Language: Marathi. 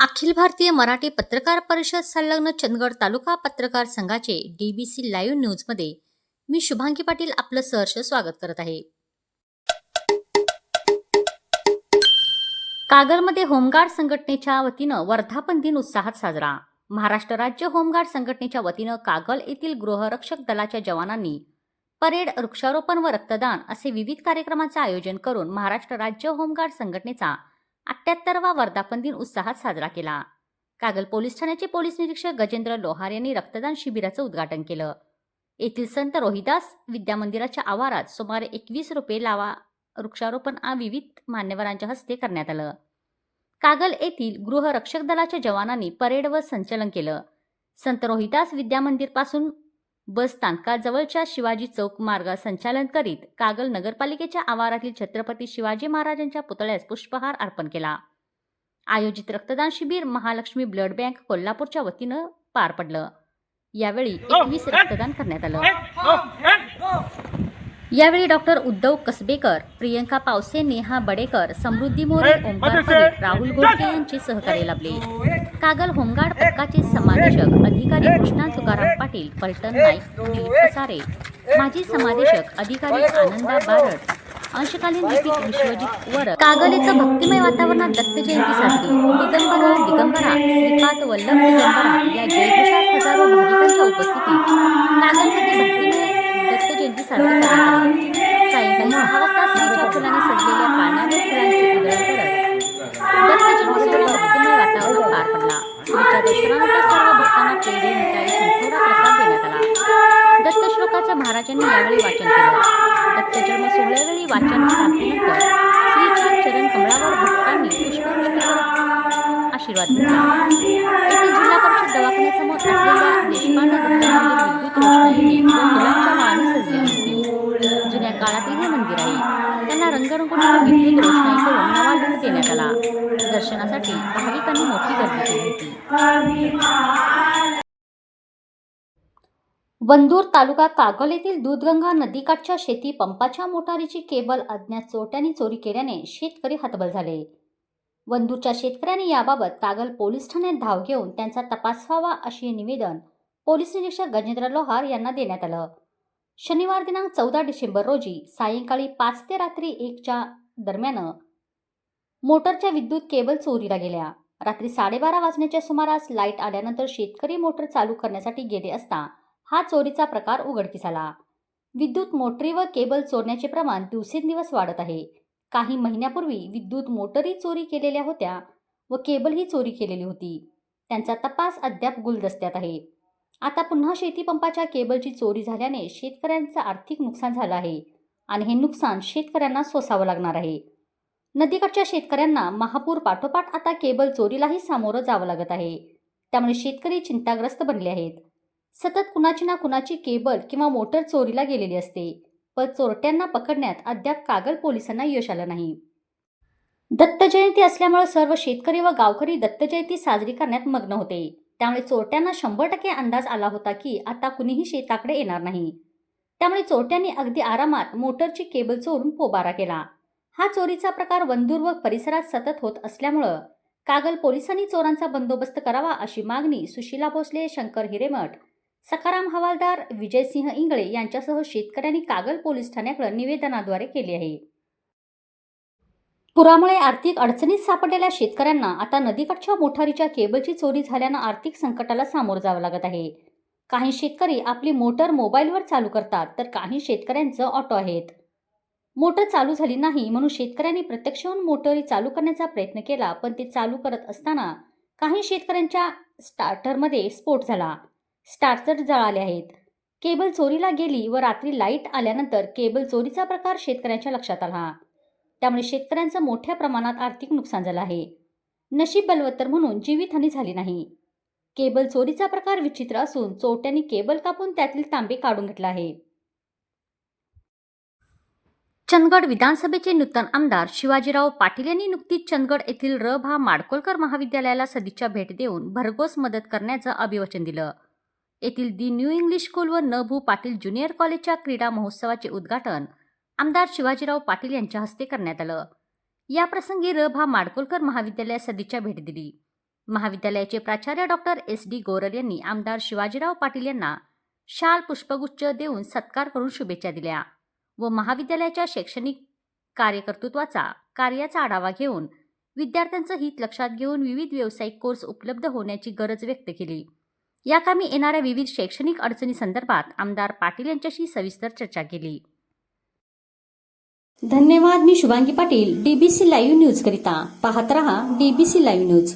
अखिल भारतीय मराठी पत्रकार परिषद संलग्न चंदगड तालुका पत्रकार संघाचे डीबीसी लाईव्ह न्यूजमध्ये मी शुभांगी पाटील आपलं सहर्ष स्वागत करत आहे. कागलमध्ये होमगार्ड संघटनेच्या वतीनं वर्धापन दिन उत्साहात साजरा. महाराष्ट्र राज्य होमगार्ड संघटनेच्या वतीनं कागल येथील गृहरक्षक दलाच्या जवानांनी परेड वृक्षारोपण व रक्तदान असे विविध कार्यक्रमाचे आयोजन करून महाराष्ट्र राज्य होमगार्ड संघटनेचा अठ्ठ्याहत्तरवा वर्धापन दिन उत्साहात साजरा केला. कागल पोलीस ठाण्याचे पोलीस निरीक्षक गजेंद्र लोहार यांनी रक्तदान शिबिराचं उद्घाटन केलं. येथील संत रोहिदास विद्यामंदिराच्या आवारात सुमारे एकवीस रुपये लावा वृक्षारोपण विविध मान्यवरांच्या हस्ते करण्यात आलं. कागल येथील गृहरक्षक दलाच्या जवानांनी परेड व संचलन केलं. संत रोहिदास विद्यामंदिरपासून बस स्थानकाजवळच्या शिवाजी चौक मार्ग संचालन करीत कागल नगरपालिकेच्या आवारातील छत्रपती शिवाजी महाराजांच्या पुतळ्यास पुष्पहार अर्पण केला आयोजित रक्तदान शिबिर महालक्ष्मी ब्लड बँक कोल्हापूरच्या वतीनं पार पडलं यावेळी एकवीस रक्तदान करण्यात आलं यावेळी डॉक्टर उद्धव कसबेकर प्रियंका पावसे नेहा बडेकर समृद्धी मोरे ओंकार परीट राहुल घोडके यांचे सहकार्य लाभले. कागल होमगार्ड पथकाचे समादेशक अधिकारी कृष्णा तुकाराम पाटील पलटण नाईक दिलीप कसारे माजी समादेशक अधिकारी आनंदा बारड अंशकालीन लिपिक विश्वजित वर कागल इथं भक्तिमय वातावरणात दत्त जयंती साजरी दिगंबरा दिगंबरा श्रीपाद वल्लभ दिगंबरा या जयघोषात हजारो भाविकांच्या उपस्थितीत श्रीच्या सर्व भक्तांना पेढे मिठाई संपूर्ण प्रसाद देण्यात आला. दत्तश्लोकाचं महाराजांनी यावेळी वाचन केलं. दत्त जन्म सोहळ्यावेळी वाचन आरतीनंतर श्रीच्या चरण कमळावर भक्तांनी पुष्पवृष्टी करत आशीर्वाद घेतला. येथील जिल्हा परिषद दवाखान्यासमोर असलेल्या देशपांडे दत्त मंदिर विद्युत रोषणाईने फुलांच्या माळाने जुन्या काळातील हे मंदिर आहे. त्यांना रंगरंगोटी विद्युत रोषणाई करून नवा देण्यात आला. दर्शनासाठी भाविकांनी मोठी वंदूर तालुका कागल येथील दूधगंगा नदीकाठच्या शेती पंपाच्या मोटारीची केबल अज्ञात चोरट्यांनी चोरी केल्याने शेतकरी हतबल झाले. वंदूरच्या शेतकऱ्यांनी याबाबत कागल पोलीस ठाण्यात धाव घेऊन त्यांचा तपास व्हावा असे निवेदन पोलीस निरीक्षक गजेंद्र लोहार यांना देण्यात आलं. शनिवार दिनांक चौदा डिसेंबर रोजी सायंकाळी पाच ते रात्री एकच्या दरम्यान मोटरच्या विद्युत केबल चोरीला गेल्या. रात्री साडेबारा वाजण्याच्या सुमारास लाइट आल्यानंतर शेतकरी मोटर चालू करण्यासाठी गेले असता हा चोरीचा प्रकार उघडकीस आला. विद्युत मोटरी व केबल चोरण्याचे प्रमाण दिवसेंदिवस वाढत आहे. काही महिन्यापूर्वी विद्युत मोटरी चोरी केलेल्या होत्या व केबलही चोरी केलेली होती. त्यांचा तपास अद्याप गुलदस्त्यात आहे. आता पुन्हा शेतीपंपाच्या केबलची चोरी झाल्याने शेतकऱ्यांचं आर्थिक नुकसान झालं आहे आणि हे नुकसान शेतकऱ्यांना सोसावं लागणार आहे. नदीकाठच्या शेतकऱ्यांना महापूर पाठोपाठ आता केबल चोरीलाही सामोरं जावं लागत आहे. त्यामुळे शेतकरी चिंताग्रस्त बनले आहेत. सतत कुणाची ना कुणाची केबल किंवा मोटर चोरीला गेलेली असते. पण चोरट्यांना पकडण्यात अद्याप कागल पोलिसांना यश आलं नाही. दत्त जयंती असल्यामुळे सर्व शेतकरी व गावकरी दत्त जयंती साजरी करण्यात मग्न होते. त्यामुळे चोरट्यांना शंभर टक्के अंदाज आला होता की आता कुणीही शेताकडे येणार नाही. त्यामुळे चोरट्यांनी अगदी आरामात मोटरची केबल चोरून पोबारा केला. हा चोरीचा प्रकार वंदूर व परिसरात सतत होत असल्यामुळं कागल पोलिसांनी चोरांचा बंदोबस्त करावा अशी मागणी सुशीला भोसले शंकर हिरेमठ सखाराम हवालदार विजयसिंह इंगळे यांच्यासह शेतकऱ्यांनी कागल पोलीस ठाण्याकडे निवेदनाद्वारे केली आहे. पुरामुळे आर्थिक अडचणीत सापडलेल्या शेतकऱ्यांना आता नदीकडच्या मोटारीच्या केबलची चोरी झाल्यानं आर्थिक संकटाला सामोरं जावं लागत आहे. काही शेतकरी आपली मोटर मोबाईलवर चालू करतात तर काही शेतकऱ्यांचं ऑटो आहेत. मोटर चालू झाली नाही म्हणून शेतकऱ्यांनी प्रत्यक्ष येऊन मोटरी चालू करण्याचा प्रयत्न केला पण ते चालू करत असताना काही शेतकऱ्यांच्या स्टार्टरमध्ये स्फोट झाला. स्टार्टर जळाले आहेत. केबल चोरीला गेली व रात्री लाइट आल्यानंतर केबल चोरीचा प्रकार शेतकऱ्यांच्या लक्षात आला. त्यामुळे शेतकऱ्यांचं मोठ्या प्रमाणात आर्थिक नुकसान झालं आहे. नशीब बलवत्तर म्हणून जीवितहानी झाली नाही. केबल चोरीचा प्रकार विचित्र असून चोरट्यांनी केबल कापून त्यातील तांबे काढून घेतला आहे. चंदगड विधानसभेचे नूतन आमदार शिवाजीराव पाटील यांनी नुकतीच चंदगड येथील र भा माडकोलकर महाविद्यालयाला सदिच्छा भेट देऊन भरघोस मदत करण्याचं अभिवचन दिलं. येथील दी न्यू इंग्लिश स्कूल व न भू पाटील ज्युनियर कॉलेजच्या क्रीडा महोत्सवाचे उद्घाटन आमदार शिवाजीराव पाटील यांच्या हस्ते करण्यात आलं. याप्रसंगी र भा माडकोलकर महाविद्यालयात सदिच्छा भेट दिली. महाविद्यालयाचे प्राचार्य डॉक्टर एस डी गोरल यांनी आमदार शिवाजीराव पाटील यांना शाल पुष्पगुच्छ देऊन सत्कार करून शुभेच्छा दिल्या. व महाविद्यालयाच्या शैक्षणिक कार्यकर्तृत्वाचा कार्याचा आढावा घेऊन विद्यार्थ्यांचं हित लक्षात घेऊन विविध व्यावसायिक कोर्स उपलब्ध होण्याची गरज व्यक्त केली. या कामी येणाऱ्या विविध शैक्षणिक अडचणींसंदर्भात आमदार पाटील यांच्याशी सविस्तर चर्चा केली. धन्यवाद मी Shubhangi Patil DBC live news करिता पाहत रहा डीबीसी लाईव्ह न्यूज.